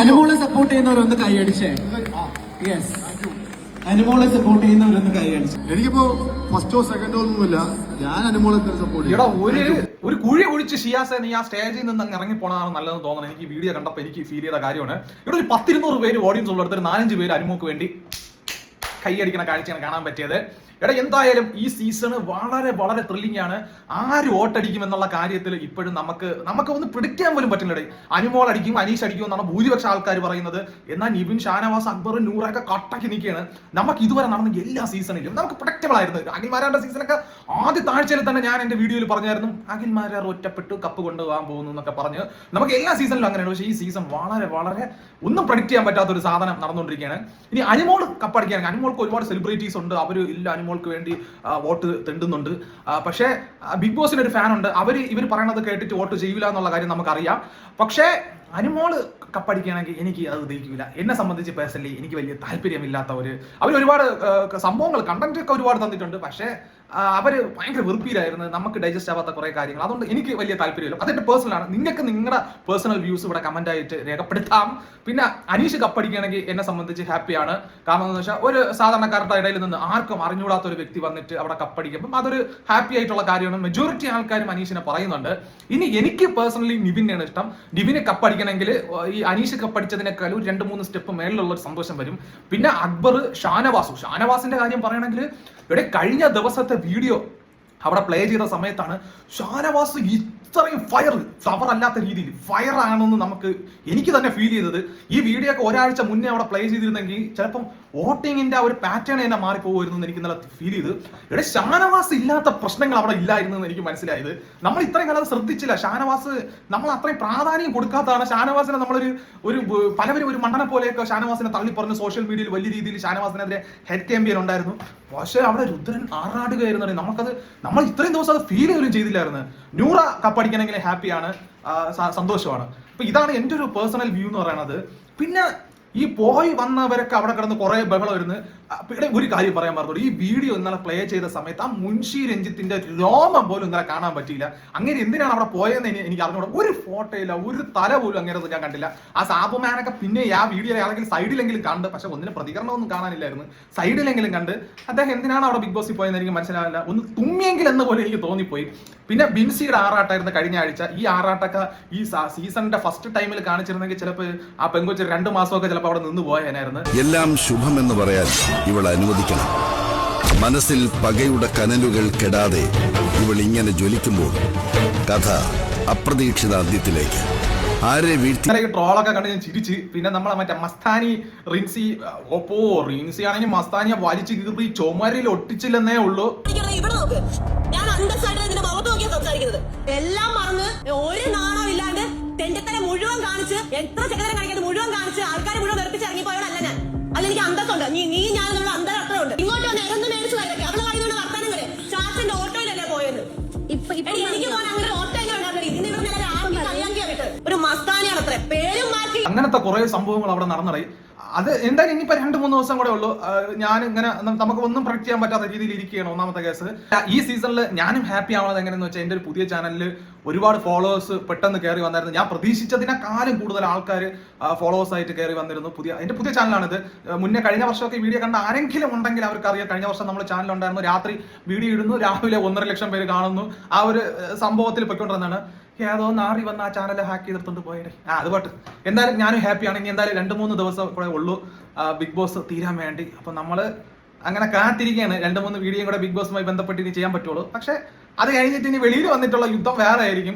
അനുമോളെ സപ്പോർട്ട് ചെയ്യുന്നവരൊന്ന് കൈയടിച്ചേ യെസ് അനുമോളെ സപ്പോർട്ട് ചെയ്യുന്നവരൊന്ന് കൈയടിച്ചു എനിക്കിപ്പോ ഫസ്റ്റോ സെക്കൻഡോ ഒന്നുമില്ല. ഞാൻ അനുമോളെ സപ്പോർട്ട് ഇവിടെ ഒരു ഒരു കുഴി ഒഴിച്ച് ഷിയാസെ നീ ആ സ്റ്റേജിൽ നിന്ന് അങ്ങ് ഇറങ്ങി പോണതാണ് നല്ലതെന്ന് തോന്നുന്നത് എനിക്ക് ഈ വീഡിയോ കണ്ടപ്പോൾ എനിക്ക് ഫീൽ ചെയ്ത കാര്യമാണ്. ഇവിടെ ഒരു പത്തിരുന്നൂറ് പേര് ഓഡിയൻസ് ഉള്ളിടത്ത് ഒരു നാലഞ്ച് പേര് അനുമോക്ക് വേണ്ടി കൈയടിക്കുന്ന കാഴ്ചയാണ് കാണാൻ പറ്റിയത്. എടാ എന്തായാലും ഈ സീസൺ വളരെ വളരെ ത്രില്ലിംഗ് ആണ്. ആര് വോട്ടടിക്കും എന്നുള്ള കാര്യത്തിൽ ഇപ്പോഴും നമുക്ക് നമുക്ക് ഒന്ന് പ്രിഡിക്റ്റ് ചെയ്യാൻ പോലും പറ്റില്ലടേ അനുമോൾ അടിക്കും അനീഷ് അടിക്കും എന്നാണ് ഭൂരിപക്ഷം ആൾക്കാർ പറയുന്നത്. എന്നാൽ നിവിൻ ഷാനവാസ് അക്ബർ നൂറൊക്കെ കട്ടക്കി നിൽക്കുകയാണ്. നമുക്ക് ഇതുവരെ നടന്ന എല്ലാ സീസണിലും നമുക്ക് പ്രൊഡക്റ്റബിൾ ആയിരുന്നു. അഖിൽമാരാരുടെ സീസണൊക്കെ ആദ്യ താഴ്ചയിൽ തന്നെ ഞാൻ എന്റെ വീഡിയോയിൽ പറഞ്ഞായിരുന്നു. അഖിൽമാരാർ ഒറ്റപ്പെട്ടു കപ്പ് കൊണ്ടുപോകാൻ പോകുന്നു എന്നൊക്കെ പറഞ്ഞ് നമുക്ക് എല്ലാ സീസണിലും അങ്ങനെയാണ്. പക്ഷേ ഈ സീസൺ വളരെ വളരെ ഒന്നും പ്രഡിക്റ്റ് ചെയ്യാൻ പറ്റാത്ത ഒരു സാധനം നടന്നുകൊണ്ടിരിക്കുകയാണ്. ഇനി അനുമോൾ കപ്പടിക്കുകയാണെങ്കിൽ അനുമോൾക്ക് ഒരുപാട് സെലിബ്രിറ്റീസ് ഉണ്ട്. അവർ ഇല്ല അനിമോൾക്ക് വേണ്ടി വോട്ട് തെണ്ടുന്നുണ്ട്. പക്ഷേ ബിഗ് ബോസിന് ഒരു ഫാൻ ഉണ്ട് അവർ ഇവർ പറയണത് കേട്ടിട്ട് വോട്ട് ചെയ്യില്ല എന്നുള്ള കാര്യം നമുക്കറിയാം. പക്ഷേ അനുമോൾ കപ്പടിക്കുകയാണെങ്കിൽ എനിക്ക് അത് ദഹിക്കില്ല എന്നെ സംബന്ധിച്ച് പേഴ്സണലി എനിക്ക് വലിയ താല്പര്യമില്ലാത്ത ഒരു അവർ ഒരുപാട് സംഭവങ്ങൾ കണ്ടന്റ് ഒക്കെ ഒരുപാട് തന്നിട്ടുണ്ട്. പക്ഷേ അവർ ഭയങ്കര വെറുപ്പിയിലായിരുന്നു. നമുക്ക് ഡൈജസ്റ്റ് ആവാത്ത കുറെ കാര്യങ്ങൾ. അതുകൊണ്ട് എനിക്ക് വലിയ താല്പര്യമില്ല. അതെന്റെ പേഴ്സണൽ ആണ്. നിങ്ങൾക്ക് നിങ്ങളുടെ പേഴ്സണൽ വ്യൂസ് ഇവിടെ കമന്റ് ആയിട്ട് രേഖപ്പെടുത്താം. പിന്നെ അനീഷ് കപ്പടിക്കുകയാണെങ്കിൽ എന്നെ സംബന്ധിച്ച് ഹാപ്പിയാണ് കാരണം എന്ന് വെച്ചാൽ ഒരു സാധാരണക്കാരുടെ ഇടയിൽ നിന്ന് ആർക്കും അറിഞ്ഞുകൂടാത്ത ഒരു വ്യക്തി വന്നിട്ട് അവിടെ കപ്പടിക്കുമ്പോൾ അതൊരു ഹാപ്പി ആയിട്ടുള്ള കാര്യമാണ്. മെജോറിറ്റി ആൾക്കാരും അനീഷിനെ പറയുന്നുണ്ട്. ഇനി എനിക്ക് പേഴ്സണലി നിവിനെയാണ് ഇഷ്ടം. നിവിനെ കപ്പടിക്കണമെങ്കിൽ ഈ അനീഷ് കപ്പടിച്ചതിനേക്കാൾ ഒരു രണ്ട് മൂന്ന് സ്റ്റെപ്പ് മേളിലുള്ള ഒരു സന്തോഷം വരും. പിന്നെ അക്ബർ ഷാനവാസു. ഷാനവാസിന്റെ കാര്യം പറയുകയാണെങ്കിൽ ഇവിടെ കഴിഞ്ഞ ദിവസത്തെ വീഡിയോ അവിടെ പ്ലേ ചെയ്ത സമയത്താണ് ഷാനവാസ് ഇത്രയും ഫയർ ഫ്ലവർ അല്ലാത്ത രീതിയിൽ ഫയർ ആണെന്ന് നമുക്ക് എനിക്ക് തന്നെ ഫീൽ ചെയ്തത്. ഈ വീഡിയോ ഒക്കെ ഒരാഴ്ച മുന്നേ അവിടെ പ്ലേ ചെയ്തിരുന്നെങ്കിൽ ചിലപ്പം വോട്ടിങ്ങിന്റെ ആ ഒരു പാറ്റേൺ തന്നെ മാറിപ്പോകുമായിരുന്നു എന്ന് എനിക്ക് നല്ല ഫീൽ ചെയ്ത്. ഇവിടെ ഷാനവാസ് ഇല്ലാത്ത പ്രശ്നങ്ങൾ അവിടെ ഇല്ലായിരുന്നു എന്ന് എനിക്ക് മനസ്സിലായത്. നമ്മൾ ഇത്രയും കാലം ശ്രദ്ധിച്ചില്ല. ഷാനവാസ് നമ്മൾ അത്രയും പ്രാധാന്യം കൊടുക്കാത്തതാണ്. ഷാനവാസിനെ നമ്മളൊരു ഒരു പലവരും ഒരു മണ്ടനെ പോലെയൊക്കെ ഷാനവാസിനെ തള്ളി പറഞ്ഞ് സോഷ്യൽ മീഡിയയിൽ വലിയ രീതിയിൽ ഷാനവാസിനെതിരെ ഹെഡ് ക്യാമ്പയിൻ ഉണ്ടായിരുന്നു. പക്ഷേ അവിടെ രുദ്രൻ ആറാടുകയായിരുന്നു. നമുക്കത് നമ്മൾ ഇത്രയും ദിവസം അത് ഫീൽ ചെയ്തില്ലായിരുന്നു. നൂറ കപ്പടിക്കണമെങ്കിൽ ഹാപ്പിയാണ് സന്തോഷമാണ്. അപ്പൊ ഇതാണ് എന്റെ ഒരു പേഴ്സണൽ വ്യൂ എന്ന് പറയുന്നത്. പിന്നെ ഈ പോയി വന്നവരൊക്കെ അവിടെ കിടന്ന് കുറെ ബഹളം വരുന്നു ഇവിടെ ഒരു കാര്യം പറയാൻ പറഞ്ഞു ഈ വീഡിയോ ഇന്നലെ പ്ലേ ചെയ്ത സമയത്ത് ആ മുൻഷി രഞ്ജിത്തിന്റെ രോമം പോലും ഇന്നലെ കാണാൻ പറ്റിയില്ല. അങ്ങനെ എന്തിനാണ് അവിടെ പോയതെന്ന് എനി- എനിക്ക് അറിഞ്ഞൂടാ. ഒരു ഫോട്ടോയില്ല ഒരു തല പോലും അങ്ങനെ ഞാൻ കണ്ടില്ല. ആ സാബുമാനൊക്കെ പിന്നെ ആ വീഡിയോ ആണെങ്കിൽ സൈഡിലെങ്കിലും കണ്ട് പക്ഷെ ഒന്നിനും പ്രതികരണമൊന്നും കാണാനില്ലായിരുന്നു. സൈഡിലെങ്കിലും കണ്ട് അദ്ദേഹം എന്തിനാണ് അവിടെ ബിഗ് ബോസിൽ പോയെന്ന് എനിക്ക് മനസ്സിലാവില്ല. ഒന്ന് തുമ്മിയെങ്കിൽ എന്ന് പോലെ എനിക്ക് തോന്നിപ്പോയി. പിന്നെ ബിൻസിയുടെ ആറാട്ടായിരുന്നു കഴിഞ്ഞ ആഴ്ച. ഈ ആറാട്ടൊക്കെ ഈ സീസണിന്റെ ഫസ്റ്റ് ടൈമിൽ കാണിച്ചിരുന്നെങ്കിൽ ചിലപ്പോൾ ആ പെങ്കൊച്ച് രണ്ട് മാസമൊക്കെ ചിലപ്പോൾ അവിടെ നിന്ന് പോയേനായിരുന്നു എല്ലാം ശുഭം എന്ന് പറയാൻ ഇവൾ അനുവദിക്കണം. മനസ്സിൽ പകയുടെ കനലുകൾ കെടാതെ ഇവൾ ഇങ്ങനെ ജ്വലിക്കുമ്പോൾ കഥ അപ്രതീക്ഷിത അന്ത്യത്തിലേക്ക് ആരെ വീഴ്ത്തി ഈ ട്രോളൊക്കെ കണ്ട് ഞാൻ ചിരിച്ച് പിന്നെ നമ്മളെ മറ്റേ മസ്താനി റിൻസി ഓപ്പോ റിൻസി ആണെങ്കിൽ മസ്താനിയെ വലിച്ചു കീറി ചുമരിൽ ഒട്ടിച്ചില്ലെന്നേ ഉള്ളൂ. ഞാൻ അന്തസ്സായിട്ട് ഇതിന്റെ മുഖത്ത് നോക്കിയാ സംസാരിക്കുന്നത്. എല്ലാം മറന്ന് ഒരു നാണം ഇല്ലാണ്ട് തെണ്ടിത്തല മുഴുവൻ കാണിച്ച് എത്ര കാണിക്കാതെ അതിൽ എനിക്ക് അന്തസ്സുണ്ട്. നീ നീ ഞാൻ നമ്മുടെ അന്തരം ഉണ്ട് ഇങ്ങോട്ട് വന്ന് ഇറന്ന് മേടിച്ചു വരട്ടെ അവളെ കയ്യിൽ വർത്താനം വരെ ചാച്ചന്റെ ഓട്ടോയിലല്ലേ പോയത്? ഇപ്പൊ ഇപ്പൊ എടി, എനിക്ക് പോകാൻ അങ്ങനെ ഓട്ടോ എങ്ങനെ ഇതിന് ഇവിടെ ഒരു മസ്താനിയാണ് അത്ര പേരും മാറ്റി അങ്ങനത്തെ കുറെ സംഭവങ്ങൾ അവിടെ നടന്നടയി. അത് എന്തായാലും ഇനിയിപ്പോ രണ്ട് മൂന്ന് ദിവസം കൂടെ ഉള്ളൂ. ഞാൻ ഇങ്ങനെ നമുക്ക് ഒന്നും പ്രൊഡക്ട് ചെയ്യാൻ പറ്റാത്ത രീതിയിൽ ഇരിക്കുകയാണ് ഒന്നാമത്തെ കേസ്. ഈ സീസണിൽ ഞാനും ഹാപ്പി ആവുന്നത് എങ്ങനെയെന്ന് വെച്ചാൽ എന്റെ ഒരു പുതിയ ചാനലിൽ ഒരുപാട് ഫോളോവേഴ്സ് പെട്ടെന്ന് കയറി വന്നായിരുന്നു. ഞാൻ പ്രതീക്ഷിച്ചതിനെക്കാളും കൂടുതൽ ആൾക്കാർ ഫോളോവേഴ്സ് ആയിട്ട് കയറി വന്നിരുന്നു. പുതിയ എന്റെ പുതിയ ചാനലാണിത് മുന്നേ കഴിഞ്ഞ വർഷമൊക്കെ വീഡിയോ കണ്ട ആരെങ്കിലും ഉണ്ടെങ്കിൽ അവർക്ക് അറിയാം കഴിഞ്ഞ വർഷം നമ്മൾ ചാനൽ ഉണ്ടായിരുന്നു. രാത്രി വീഡിയോ ഇടുന്നു. രാവിലെ ഒന്നര ലക്ഷം പേര് കാണുന്നു. ആ ഒരു സംഭവത്തിൽ പൊയ്ക്കൊണ്ടിരുന്നതാണ്. ഏതോ നാറി വന്ന് ആ ചാനൽ ഹാക്ക് ചെയ്തെടുത്തോണ്ട് പോയത് ആ അത് പോട്ടെ. എന്തായാലും ഞാനും ഹാപ്പിയാണ് ഇനി എന്തായാലും രണ്ട് മൂന്ന് ദിവസം കൂടെ ഉള്ളൂ. ബിഗ് ബോസ് തീരാൻ വേണ്ടി. അപ്പൊ നമ്മൾ അങ്ങനെ കാത്തിരിക്കുകയാണ് രണ്ട് മൂന്ന് വീഡിയോ കൂടെ ബിഗ് ബോസുമായി ബന്ധപ്പെട്ട് ഇനി ചെയ്യാൻ പറ്റുള്ളൂ. പക്ഷെ അത് കഴിഞ്ഞിട്ട് ഇനി വെളിയിൽ വന്നിട്ടുള്ള യുദ്ധം വേറെ ആയിരിക്കും.